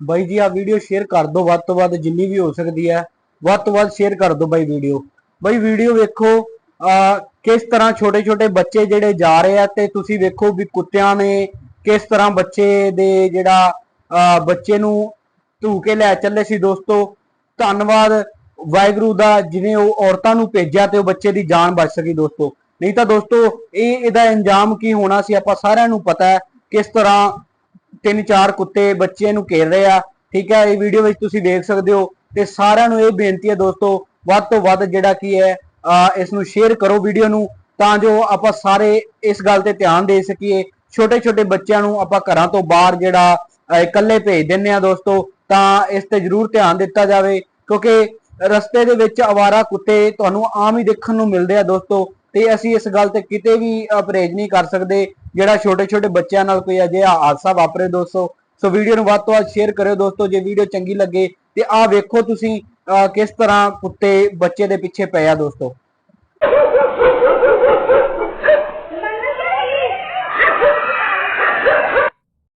ਬਾਈ ਜੀ ਆ video share ਕਰ ਦਿਓ ਵੱਧ ਤੋਂ ਵੱਧ ਜਿੰਨੀ ਵੀ ਹੋ ਸਕਦੀ ਹੈ। ਵੱਧ ਤੋਂ ਵੱਧ ਸ਼ੇਅਰ ਕਰ ਦਿਓ ਬਾਈ ਵੀਡੀਓ ਬਾਈ ਵੀਡੀਓ ਵੇਖੋ ਆ ਕਿਸ ਤਰ੍ਹਾਂ ਛੋਟੇ ਛੋਟੇ ਬੱਚੇ ਜਿਹੜੇ ਜਾ ਰਹੇ ਆ ਤੇ ਤੁਸੀਂ ਵੇਖੋ ਵੀ ਕੁੱਤਿਆਂ ਨੇ ਕਿਸ ਤਰ੍ਹਾਂ ਬੱਚੇ ਦੇ ਜਿਹੜਾ ਆ, ਬੱਚੇ ਨੂੰ ਧੂ ਕੇ ਲੈ ਚੱਲੇ ਸੀ ਦੋਸਤੋ। ਧੰਨਵਾਦ ਵਾਹਿਗੁਰੂ ਦਾ ਜਿਵੇਂ ਉਹ ਔਰਤਾਂ ਨੂੰ ਭੇਜਿਆ ਤੇ ਉਹ ਬੱਚੇ ਦੀ ਜਾਨ ਬਚ ਸਕੀ ਦੋਸਤੋ। ਨਹੀਂ ਤਾਂ ਦੋਸਤੋ ਇਹ ਇਹਦਾ ਇੰਜਾਮ ਕੀ ਹੋਣਾ ਸੀ ਆਪਾਂ ਸਾਰਿਆਂ ਨੂੰ ਪਤਾ ਹੈ ਕਿਸ ਤਰ੍ਹਾਂ ਤਿੰਨ ਚਾਰ ਕੁੱਤੇ ਬੱਚੇ ਨੂੰ ਘੇਰ ਰਹੇ ਆ, ਠੀਕ ਹੈ, ਇਹ ਵੀਡੀਓ ਵਿੱਚ ਤੁਸੀਂ ਦੇਖ ਸਕਦੇ ਹੋ ਤੇ ਸਾਰਿਆਂ ਨੂੰ ਇਹ ਬੇਨਤੀ ਹੈ ਦੋਸਤੋ, ਵੱਧ ਤੋਂ ਵੱਧ ਜਿਹੜਾ ਕੀ ਹੈ, ਅਹ ਇਸ ਨੂੰ ਸ਼ੇਅਰ ਕਰੋ ਵੀਡੀਓ ਨੂੰ ਤਾਂ ਜੋ ਆਪਾਂ ਸਾਰੇ ਇਸ ਗੱਲ ਤੇ ਧਿਆਨ ਦੇ ਸਕੀਏ। ਛੋਟੇ ਛੋਟੇ ਬੱਚਿਆਂ ਨੂੰ ਆਪਾਂ ਘਰਾਂ ਤੋਂ ਬਾਹਰ ਜਿਹੜਾ ਇਕੱਲੇ ਭੇਜ ਦਿੰਨੇ ਆ ਦੋਸਤੋ, ਤਾਂ ਇਸ ਤੇ ਜ਼ਰੂਰ ਧਿਆਨ ਦਿੱਤਾ ਜਾਵੇ, ਕਿਉਂਕਿ ਰਸਤੇ ਦੇ ਵਿੱਚ ਆਵਾਰਾ ਕੁੱਤੇ ਤੁਹਾਨੂੰ ਆਮ ਹੀ ਦੇਖਣ ਨੂੰ ਮਿਲਦੇ ਆ ਦੋਸਤੋ, ਤੇ ਅਸੀਂ ਇਸ ਗੱਲ ਤੇ ਕਿਤੇ ਵੀ ਪਰਹੇਜ਼ ਨਹੀਂ ਕਰ ਸਕਦੇ। ਜਿਹੜਾ ਛੋਟੇ ਛੋਟੇ ਬੱਚਿਆਂ ਨਾਲ ਕੋਈ ਅਜਿਹਾ ਹਾਦਸਾ ਵਾਪਰੇ ਦੋਸਤੋ ਸੋ ਵੀਡੀਓ ਨੂੰ ਵੱਧ ਤੋਂ ਵੱਧ ਸ਼ੇਅਰ ਕਰਿਓ ਦੋਸਤੋ ਜੇ ਵੀਡੀਓ ਚੰਗੀ ਲੱਗੇ ਤੇ ਆਹ ਵੇਖੋ ਤੁਸੀਂ ਅਹ, ਕਿਸ ਤਰ੍ਹਾਂ ਕੁੱਤੇ ਬੱਚੇ ਦੇ ਪਿੱਛੇ ਪਏ ਆ ਦੋਸਤੋ।